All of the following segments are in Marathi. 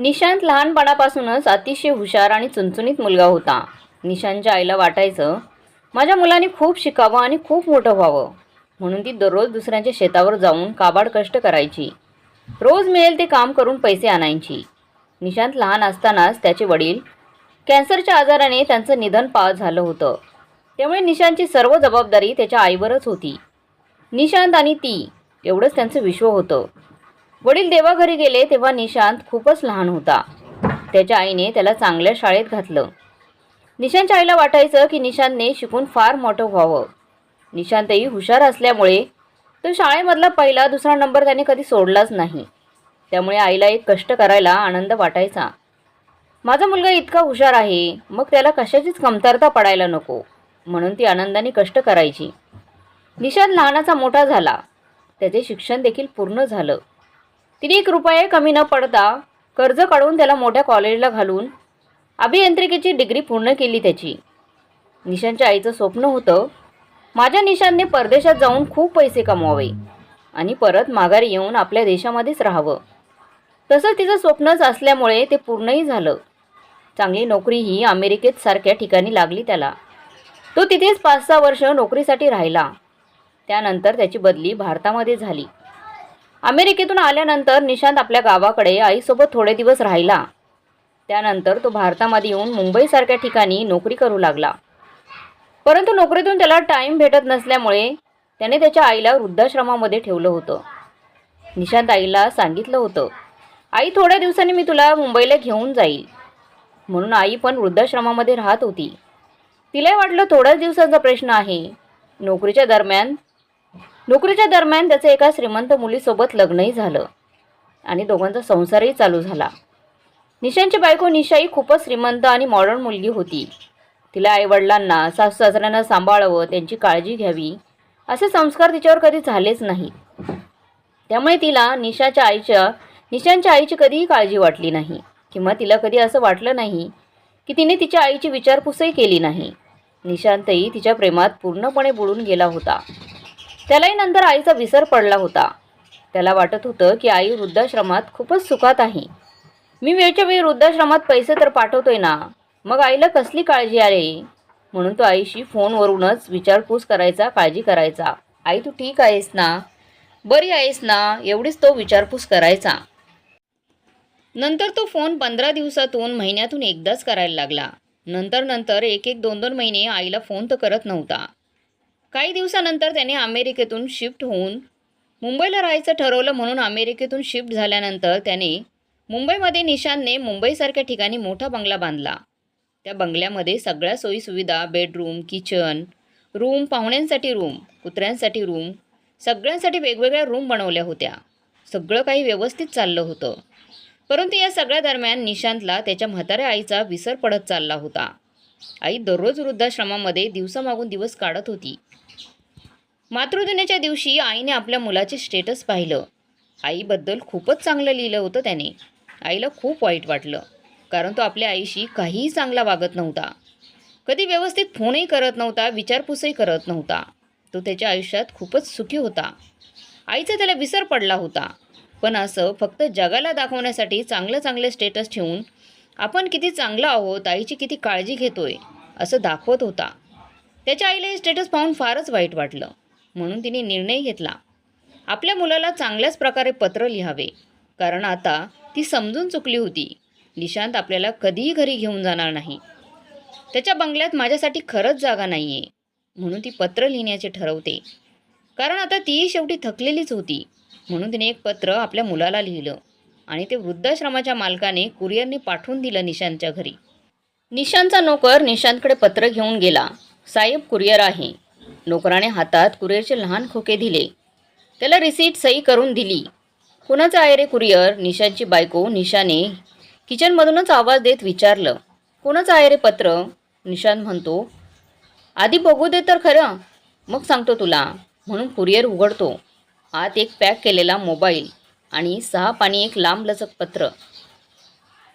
निशांत लहानपणापासूनच अतिशय हुशार आणि चुणचुणीत मुलगा होता. निशांतच्या आईला वाटायचं माझ्या मुलाने खूप शिकावं आणि खूप मोठं व्हावं. म्हणून ती दररोज दुसऱ्यांच्या शेतावर जाऊन काबाड कष्ट करायची. रोज मिळेल ते काम करून पैसे आणायची. निशांत लहान असतानाच त्याचे वडील कॅन्सरच्या आजाराने त्यांचं निधन पा झालं होतं. त्यामुळे निशांतची सर्व जबाबदारी त्याच्या आईवरच होती. निशांत आणि ती एवढंच त्यांचं विश्व होतं. वडील देवाघरी गेले तेव्हा निशांत खूपच लहान होता. त्याच्या आईने त्याला चांगल्या शाळेत घातलं. निशांतच्या आईला वाटायचं की निशांतने शिकून फार मोठं व्हावं. निशांतही हुशार असल्यामुळे तो शाळेमधला पहिला दुसरा नंबर त्याने कधी सोडलाच नाही. त्यामुळे आईला एक कष्ट करायला आनंद वाटायचा. माझा मुलगा इतका हुशार आहे मग त्याला कशाचीच कमतरता पडायला नको म्हणून ती आनंदाने कष्ट करायची. निशांत लहानाचा मोठा झाला. त्याचे शिक्षण देखील पूर्ण झालं. तिने एक रुपये कमी न पडता कर्ज काढून त्याला मोठ्या कॉलेजला घालून अभियांत्रिकीची डिग्री पूर्ण केली त्याची. निशांच्या आईचं स्वप्न होतं माझ्या निशांतने परदेशात जाऊन खूप पैसे कमवावे आणि परत माघारी येऊन आपल्या देशामध्येच राहावं. तसं तिचं स्वप्नच असल्यामुळे ते पूर्णही झालं. चांगली नोकरीही अमेरिकेत सारख्या ठिकाणी लागली त्याला. तो तिथेच पाच सहा वर्ष नोकरीसाठी राहिला. त्यानंतर त्याची बदली भारतामध्ये झाली. अमेरिकेतून आल्यानंतर निशांत आपल्या गावाकडे आईसोबत थोडे दिवस राहिला. त्यानंतर तो भारतामध्ये येऊन मुंबईसारख्या ठिकाणी नोकरी करू लागला. परंतु नोकरीतून त्याला टाईम भेटत नसल्यामुळे त्याने त्याच्या आईला वृद्धाश्रमामध्ये ठेवलं होतं. निशांत आईला सांगितलं होतं आई थोड्या दिवसांनी मी तुला मुंबईला घेऊन जाईल. म्हणून आई पण वृद्धाश्रमामध्ये राहत होती. तिलाही वाटलं थोड्याच दिवसाचा प्रश्न आहे. नोकरीच्या दरम्यान नोकरीच्या दरम्यान त्याचं एका श्रीमंत मुलीसोबत लग्नही झालं आणि दोघांचा संसारही चालू झाला. निशांची बायको निशाही खूपच श्रीमंत आणि मॉडर्न मुलगी होती. तिला आईवडिलांना सासू सासऱ्यांना सांभाळावं त्यांची काळजी घ्यावी असे संस्कार तिच्यावर कधी झालेच नाही. त्यामुळे तिला निशाच्या आईच्या निशांच्या आईची कधीही काळजी वाटली नाही किंवा तिला कधी असं वाटलं नाही की तिने तिच्या आईची विचारपूसही केली नाही. निशांतही तिच्या प्रेमात पूर्णपणे बुडून गेला होता. त्यालाही नंतर आईचा विसर पडला होता. त्याला वाटत होतं की आई वृद्धाश्रमात खूपच सुखात आहे. मी वेळच्या वेळी वृद्धाश्रमात पैसे तर पाठवतोय ना. मग आईला कसली काळजी आली? म्हणून तो आईशी फोनवरूनच विचारपूस करायचा काळजी करायचा. आई तू ठीक आहेस ना? बरी आहेस ना? एवढीच तो विचारपूस करायचा. नंतर तो फोन पंधरा दिवसातून महिन्यातून एकदाच करायला लागला. नंतर नंतर एक एक दोन दोन महिने आईला फोन तर करत नव्हता. काही दिवसानंतर त्याने अमेरिकेतून शिफ्ट होऊन मुंबईला राहायचं ठरवलं म्हणून अमेरिकेतून शिफ्ट झाल्यानंतर त्याने मुंबईमध्ये निशांतने मुंबईसारख्या ठिकाणी मोठा बंगला बांधला. त्या बंगल्यामध्ये सगळ्या सोयीसुविधा बेडरूम किचन रूम पाहुण्यांसाठी रूम कुत्र्यांसाठी रूम सगळ्यांसाठी वेगवेगळ्या रूम बनवल्या होत्या. सगळं काही व्यवस्थित चाललं होतं. परंतु या सगळ्या दरम्यान निशांतला त्याच्या म्हाताऱ्या आईचा विसर पडत चालला होता. आई दररोज वृद्धाश्रमामध्ये दिवसामागून दिवस काढत होती. मातृदिनाच्या दिवशी आईने आपल्या मुलाचे स्टेटस पाहिलं. आईबद्दल खूपच चांगलं लिहिलं होतं त्याने. आईला खूप वाईट वाटलं कारण तो आपल्या आईशी काहीही चांगला वागत नव्हता. कधी व्यवस्थित फोनही करत नव्हता विचारपूसही करत नव्हता. तो त्याच्या आयुष्यात खूपच सुखी होता. आईचा त्याला विसर पडला होता. पण असं फक्त जगाला दाखवण्यासाठी चांगलं चांगलं स्टेटस ठेवून आपण किती चांगलं आहोत आईची किती काळजी घेतोय असं दाखवत होता. त्याच्या आईला हे स्टेटस पाहून फारच वाईट वाटलं. म्हणून तिने निर्णय घेतला. आपल्या मुलाला चांगल्याच प्रकारे पत्र लिहावे. कारण आता ती समजून चुकली होती. निशांत आपल्याला कधीही घरी घेऊन जाणार नाही. त्याच्या बंगल्यात माझ्यासाठी खरंच जागा नाही आहे म्हणून ती पत्र लिहिण्याचे ठरवते. कारण आता तीही शेवटी थकलेलीच होती. म्हणून तिने एक पत्र आपल्या मुलाला लिहिलं. आणि ते वृद्धाश्रमाच्या मालकाने कुरिअरने पाठवून दिलं निशांतच्या घरी. निशांतचा नोकर निशांतकडे पत्र घेऊन गेला. साहेब कुरिअर आहे. नोकराने हातात कुरिअरचे लहान खोके दिले. त्याला रिसीट सही करून दिली. कुणाचं आहे रे कुरिअर? निशांतची बायको निशाने किचनमधूनच आवाज देत विचारलं. कुणाचं आहे रे पत्र? निशांत म्हणतो आधी बघू दे तर खरं. मग सांगतो तुला. म्हणून कुरिअर उघडतो. आत एक पॅक केलेला मोबाईल. आणि सहा पाणी एक लांब लचक पत्र.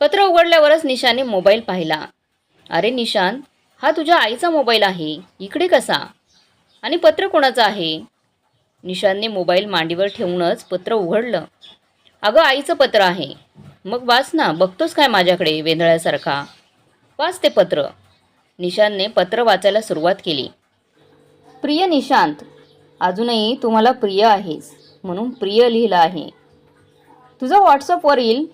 पत्र उघडल्यावरच निशाने मोबाईल पाहिला. अरे निशांत हा तुझ्या आईचा मोबाईल आहे. इकडे कसा? आणि पत्र कोणाचं आहे? निशांतने मोबाईल मांडीवर ठेवूनच पत्र उघडलं. अगं आईचं पत्र आहे. मग वाच ना बघतोस काय माझ्याकडे वेंधळ्यासारखा? वाच ते पत्र. निशांतने पत्र वाचायला सुरुवात केली. प्रिय निशांत अजूनही तुम्हाला प्रिय आहेस म्हणून प्रिय लिहिलं आहे. तुझा व्हॉट्सअपवरील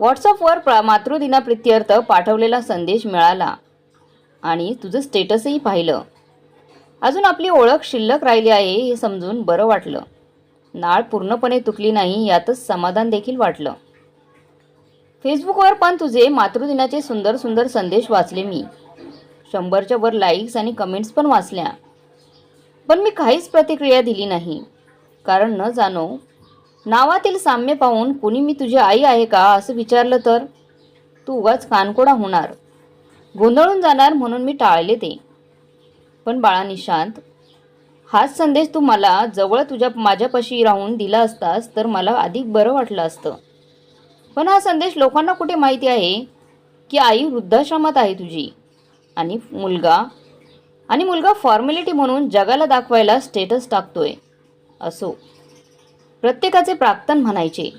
व्हॉट्सअपवर प्रा मातृदिनाप्रित्यर्थ पाठवलेला संदेश मिळाला आणि तुझं स्टेटसही पाहिलं. अजून आपली ओळख शिल्लक राहिली आहे हे समजून बरं वाटलं. नाळ पूर्णपणे तुकली नाही यातच समाधान देखील वाटलं. फेसबुकवर पण तुझे मातृदिनाचे सुंदर सुंदर संदेश वाचले मी. शंभरच्या वर लाईक्स आणि कमेंट्स पण वाचल्या. पण मी काहीच प्रतिक्रिया दिली नाही. कारण न जाणो नावातील साम्य पाहून कुणी मी तुझी आई आहे का असं विचारलं तर तू उगाच कानकोडा होणार. गोंधळून जाणार म्हणून मी टाळले ते. पण बाळा निशांत हाच संदेश तू मला जवळ तुझ्या माझ्यापाशी राहून दिला असतास तर मला अधिक बरं वाटलं असतं. पण हा संदेश लोकांना कुठे माहिती आहे? की आई वृद्धाश्रमात आहे तुझी. आणि मुलगा आणि मुलगा फॉर्मॅलिटी म्हणून जगाला दाखवायला स्टेटस टाकतोय. असो. प्रत्येकाचे प्राक्तन म्हणायचे.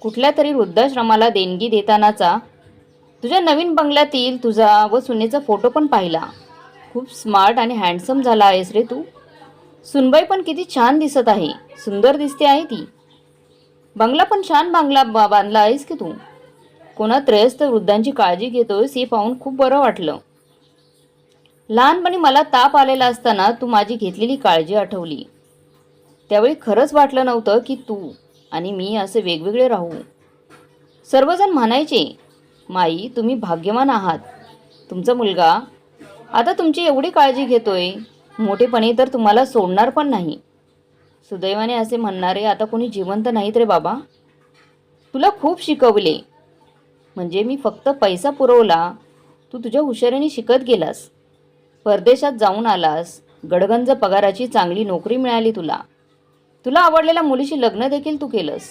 कुठल्या तरी वृद्धाश्रमाला देणगी देतानाचा तुझ्या नवीन बंगल्यातील तुझा व सुनेचा फोटो पण पाहिला. खूप स्मार्ट आणि हँडसम झाला आहेस रे तू. सुनबाई पण किती छान दिसत आहे. सुंदर दिसते आहे ती. बंगला पण छान बांगला बा बांधला आहेस की तू? कोणा त्रयस्थ वृद्धांची काळजी घेतोयस हे पाहून खूप बरं वाटलं. लहानपणी मला ताप आलेला असताना तू माझी घेतलेली काळजी आठवली. त्यावेळी खरंच वाटलं नव्हतं की तू आणि मी असे वेगवेगळे राहू. सर्वजण म्हणायचे माई तुम्ही भाग्यवान आहात. तुमचा मुलगा आता तुमची एवढी काळजी घेतोय. मोठेपणी तर तुम्हाला सोडणार पण नाही. सुदैवाने असे म्हणणारे आता कोणी जिवंत नाहीत रे बाबा. तुला खूप शिकवले. म्हणजे मी फक्त पैसा पुरवला. तू तुझ्या हुशारीने शिकत गेलास. परदेशात जाऊन आलास. गडगंज पगाराची चांगली नोकरी मिळाली तुला. तुला आवडलेल्या मुलीशी लग्न देखील तू केलंस.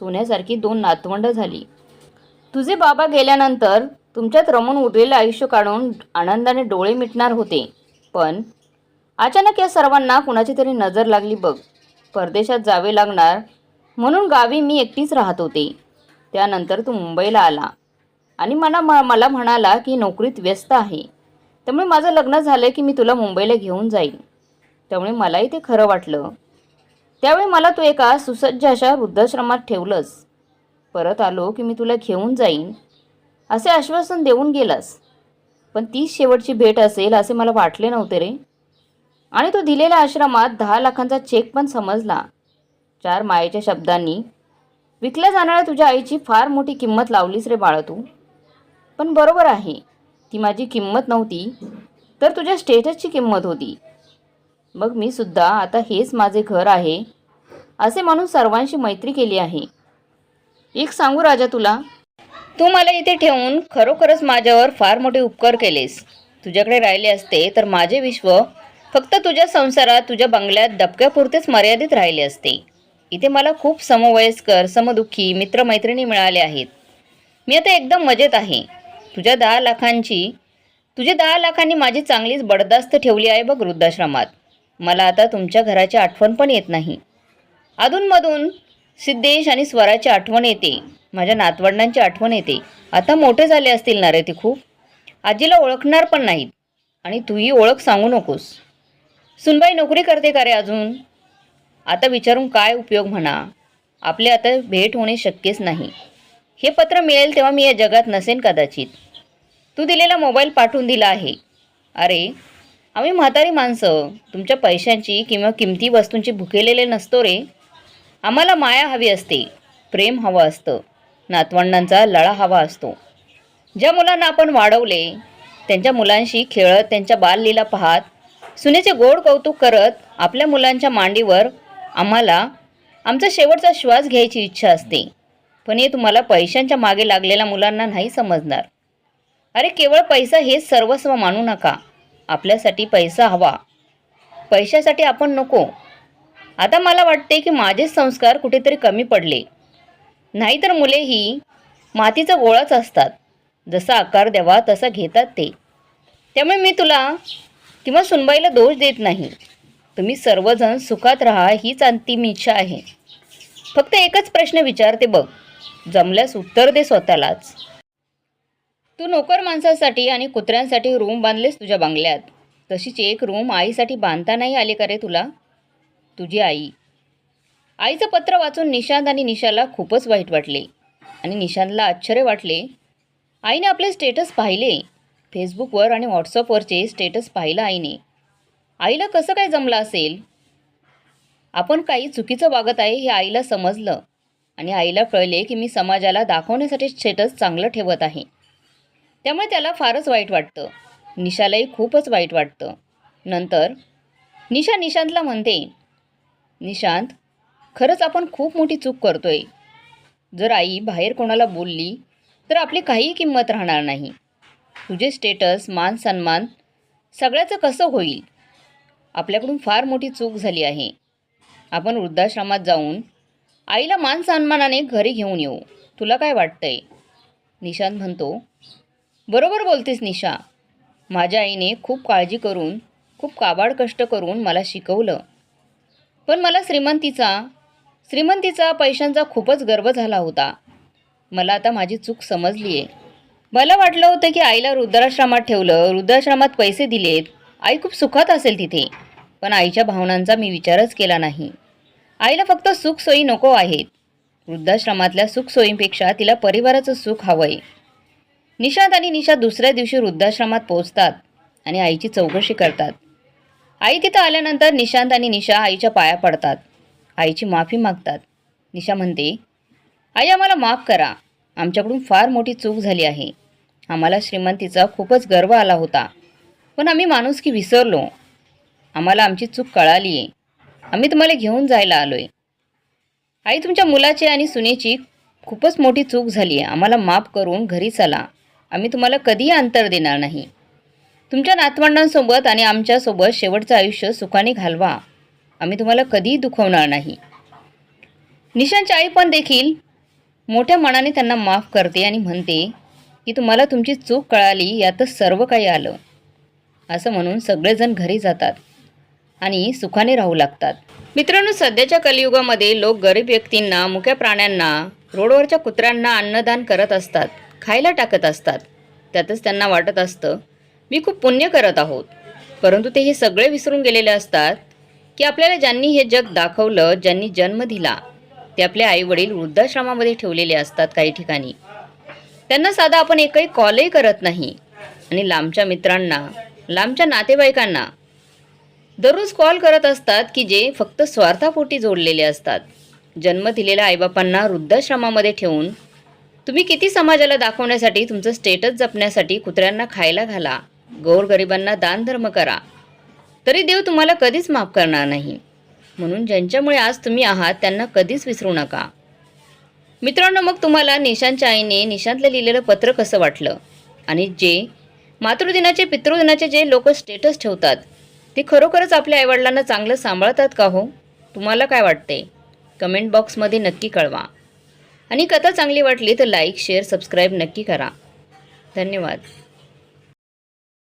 सोन्यासारखी दोन नातवंड झाली. तुझे बाबा गेल्यानंतर तुमच्यात रमून उरलेलं आयुष्य काढून आनंदाने डोळे मिटणार होते. पण अचानक या सर्वांना कुणाची तरी नजर लागली बघ. परदेशात जावे लागणार म्हणून गावी मी एकटीच राहत होते. त्यानंतर तू मुंबईला आला आणि मला म मला म्हणाला की नोकरीत व्यस्त आहे. त्यामुळे माझं लग्न झालं की मी तुला मुंबईला घेऊन जाईन. त्यामुळे मलाही ते खरं वाटलं. त्यावेळी मला तू एका सुसज्ज अशा वृद्धाश्रमात ठेवलंस. परत आलो की मी तुला घेऊन जाईन. असे आश्वासन देऊन गेलास. पण तीच शेवटची भेट असेल असे मला वाटले नव्हते रे. आणि तो दिलेल्या आश्रमात दहा लाखांचा चेक पण समजला. चार मायेच्या शब्दांनी विकल्या जाणाऱ्या तुझ्या आईची फार मोठी किंमत लावलीस रे बाळा तू. पण बरोबर आहे. ती माझी किंमत नव्हती तर तुझ्या स्टेटसची किंमत होती. मग मी सुद्धा आता हेच माझे घर आहे असे म्हणून सर्वांशी मैत्री केली आहे. एक सांगू राजा तुला? तू मला इथे ठेवून खरोखरच माझ्यावर फार मोठे उपकार केलेस. तुझ्याकडे राहिले असते तर माझे विश्व फक्त तुझ्या संसारात तुझ्या बंगल्यात दबक्यापुरतेच मर्यादित राहिले असते. इथे मला खूप समवयस्कर समदुःखी मित्रमैत्रिणी मिळाले आहेत. मी आता एकदम मजेत आहे. तुझ्या दहा लाखांची तुझ्या दहा लाखांनी माझी चांगलीच बडदास्त ठेवली आहे बघ वृद्धाश्रमात. मला आता तुमच्या घराची आठवण पण येत नाही. अधूनमधून सिद्धेश आणि स्वराची आठवण येते. माझ्या नातवंडांची आठवण येते. आता मोठे झाले असतील ना रे ते खूप? आजीला ओळखणार पण नाहीत. आणि तूही ओळख सांगू नकोस. सुनबाई नोकरी करते का रे अजून? आता विचारून काय उपयोग म्हणा? आपले आता भेट होणे शक्यच नाही. हे पत्र मिळेल तेव्हा मी या जगात नसेन कदाचित. तू दिलेला मोबाईल पाठवून दिला आहे. अरे आम्ही म्हातारी माणसं. तुमच्या पैशांची किंवा किमती वस्तूंची भुकेलेले नसतो रे. आम्हाला माया हवी असते. प्रेम हवं असतं. नातवंडांचा लळा हवा असतो. ज्या मुलांना आपण वाढवले त्यांच्या मुलांशी खेळत त्यांच्या बाललीला पाहत सुनेचे गोड कौतुक करत आपल्या मुलांच्या मांडीवर आम्हाला आमचा शेवटचा श्वास घ्यायची इच्छा असते. पण हे तुम्हाला पैशांच्या मागे लागलेल्या मुलांना नाही समजणार. अरे केवळ पैसा हेच सर्वस्व मानू नका. आपल्यासाठी पैसा हवा. पैशासाठी आपण नको. आता मला वाटते की माझेच संस्कार कुठेतरी कमी पडले. नाहीतर मुले ही मातीचा गोळाच असतात. जसा आकार द्यावा तसा घेतात ते. त्यामुळे मी तुला किंवा सुनबाईला दोष देत नाही. तुम्ही सर्वजण सुखात राहा हीच अंतिम इच्छा आहे. फक्त एकच प्रश्न विचारते बघ. जमल्यास उत्तर दे स्वतःलाच. तू नोकर माणसासाठी आणि कुत्र्यांसाठी रूम बांधलेस तुझ्या बंगल्यात. तशीच एक रूम आईसाठी बांधता नाही आले का रे तुला? तुझी आई. आईचं पत्र वाचून निशांत आणि निशाला खूपच वाईट वाटले. आणि निशांतला आश्चर्य वाटले. आईने आपले स्टेटस पाहिले. फेसबुकवर आणि व्हॉट्सअपवरचे स्टेटस पाहिलं आईने. आईला कसं काय जमलं असेल? आपण काही चुकीचं वागत आहे हे आईला समजलं. आणि आईला कळले की मी समाजाला दाखवण्यासाठी स्टेटस चांगलं ठेवत आहे. त्यामुळे त्याला फारच वाईट वाटतं. निशालाही खूपच वाईट वाटतं. नंतर निशा निशांतला म्हणते निशांत खरंच आपण खूप मोठी चूक करतोय. जर आई बाहेर कोणाला बोलली तर आपली काही किंमत राहणार नाही. तुझे स्टेटस मान सन्मान सगळ्याचं कसं होईल? आपल्याकडून फार मोठी चूक झाली आहे. आपण वृद्धाश्रमात जाऊन आईला मान सन्मानाने घरी घेऊन येऊ. तुला काय वाटतंय? निशांत म्हणतो बरोबर बोलतेस निशा. माझ्या आईने खूप काळजी करून खूप काबाड कष्ट करून मला शिकवलं. पण मला श्रीमंतीचा श्रीमंतीचा पैशांचा खूपच गर्व झाला होता. मला आता माझी चूक समजली आहे मला वाटलं होतं की आईला वृद्धाश्रमात ठेवलं वृद्धाश्रमात पैसे दिलेत. आई खूप सुखात असेल तिथे. पण आईच्या भावनांचा मी विचारच केला नाही. आईला फक्त सुखसोयी नको आहेत. वृद्धाश्रमातल्या सुखसोयींपेक्षा तिला परिवाराचं सुख हवं आहे निशांत आणि निशा दुसऱ्या दिवशी वृद्धाश्रमात पोहोचतात आणि आईची चौकशी करतात. आई तिथं आल्यानंतर निशांत आणि निशा आईच्या पाया पडतात. आईची माफी मागतात. निशा म्हणते आई आम्हाला माफ करा. आमच्याकडून फार मोठी चूक झाली आहे. आम्हाला श्रीमंतीचा खूपच गर्व आला होता. पण आम्ही माणुसकी विसरलो. आम्हाला आमची चूक कळाली आहे. आम्ही तुम्हाला घेऊन जायला आलो आहे आई तुमच्या मुलाची आणि सुनेची खूपच मोठी चूक झाली आहे. आम्हाला माफ करून घरी चला. आम्ही तुम्हाला कधीही अंतर देणार नाही. तुमच्या नातवंडांसोबत आणि आमच्यासोबत शेवटचं आयुष्य सुखाने घालवा. आम्ही तुम्हाला कधीही दुखवणार नाही. निशांची आई पण देखील मोठ्या मनाने त्यांना माफ करते आणि म्हणते की तुम्हाला तुमची चूक कळाली यातच सर्व काही आलं. असं म्हणून सगळेजण घरी जातात आणि सुखाने राहू लागतात. मित्रांनो सध्याच्या कलियुगामध्ये लोक गरीब व्यक्तींना मुक्या प्राण्यांना रोडवरच्या कुत्र्यांना अन्नदान करत असतात. खायला टाकत असतात. त्यातच त्यांना वाटत असतं मी खूप पुण्य करत आहोत. परंतु ते हे सगळे विसरून गेलेले असतात की आपल्याला ज्यांनी हे जग दाखवलं ज्यांनी जन्म दिला ते आपले आईवडील वृद्धाश्रमामध्ये ठेवलेले असतात काही ठिकाणी. त्यांना साधा आपण एकही कॉलही करत नाही. आणि लांबच्या मित्रांना लांबच्या नातेवाईकांना दररोज कॉल करत असतात की जे फक्त स्वार्थापोटी जोडलेले असतात. जन्म दिलेल्या आईबापांना वृद्धाश्रमामध्ये ठेवून तुम्ही किती समाजाला दाखवण्यासाठी तुमचं स्टेटस जपण्यासाठी कुत्र्यांना खायला घाला. गोरगरिबांना दानधर्म करा. तरी देव तुम्हाला कधीच माफ करणार नाही. म्हणून ज्यांच्यामुळे आज तुम्ही आहात त्यांना कधीच विसरू नका. मित्रांनो मग तुम्हाला निशांतच्या आईने निशांतला लिहिलेलं पत्र कसं वाटलं? आणि जे मातृदिनाचे पितृदिनाचे जे लोक स्टेटस ठेवतात ते खरोखरच आपल्या आईवडिलांना चांगलं सांभाळतात का हो? तुम्हाला काय वाटते? कमेंट बॉक्समध्ये नक्की कळवा. आणि कथा चांगली वाटली तर लाईक शेअर सबस्क्राईब नक्की करा. धन्यवाद.